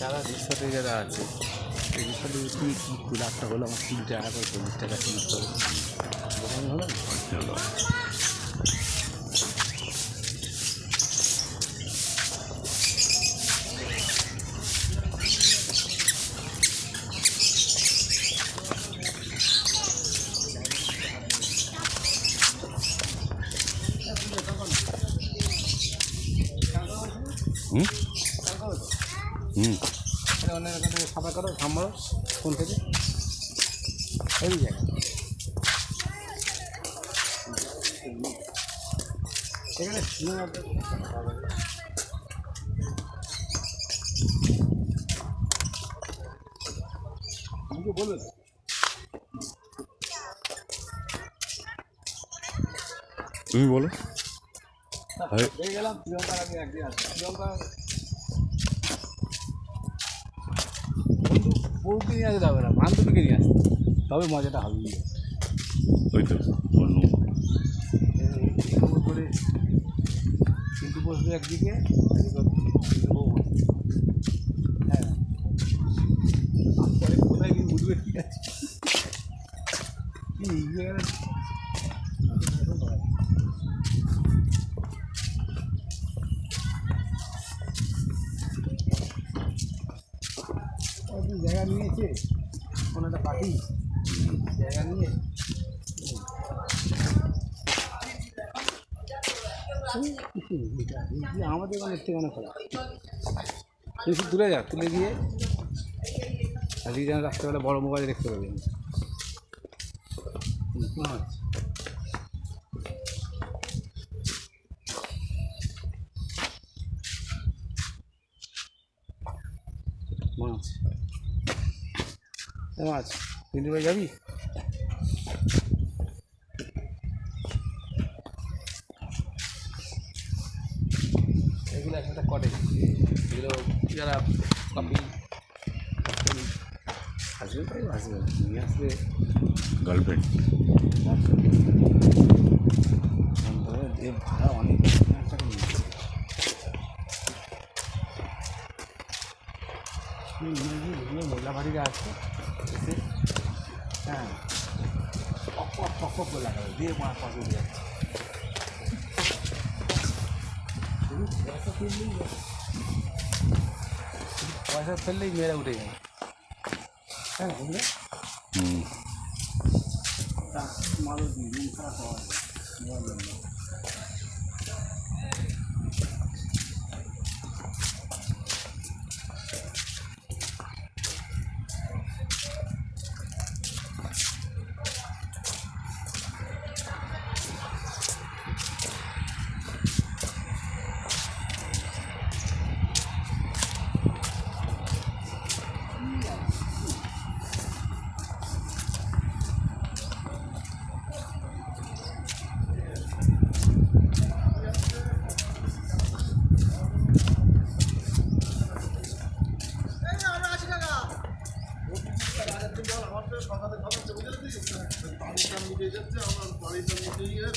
যারা রিসোর্টে যারা আছে রিসোর্টে তুমি কি দু লাখ হলো? আমার তিন টাকা করে চল্লিশ টাকা টাকা হলো। হুম হুম সাফা করো সামলো কোন থেকে এই জায়গা এখানে তো? তুমি বলো বউকে নিয়ে আসতে হবে না বান্ধবীকে নিয়ে আসতে তবে মজাটা হবে ওই তো করে কিন্তু বসবে একদিকে কোথায় গিয়ে উঠবে ঠিক আছে কি জায়গা নিয়েছে? কোনো একটা পার্টি? জায়গা নিয়ে? আমাদের অনেক অনেক খোলা শুধু দূরে যা তুলে গিয়ে আজকে যেন রাত্রেবেলা বড় মোবাইল দেখতে পাবেন মাছ মাছ। এ মাছ তিনটে বাজে যাবি? এগুলো একটা কটেজ এগুলো যারা কাপি আসবে তাই আসবে। নিয়ে আসবে। গার্লফ্রেন্ড ভাড়া অনেক টাকা নিয়েছে মোল্লা বাড়িরা আছে এসে হ্যাঁ পক পক করে লাগাবে দিয়ে মাছ পাশ উঠে যাচ্ছে পয়সা ফেললেই পয়সা ফেললেই মেয়েরা উঠে যাবে হ্যাঁ বুঝলে হুম। দিন খারাপ হওয়া যায় টাকাতে খাবার চলে যাচ্ছে আমার বাড়িটা মিটে গিয়ে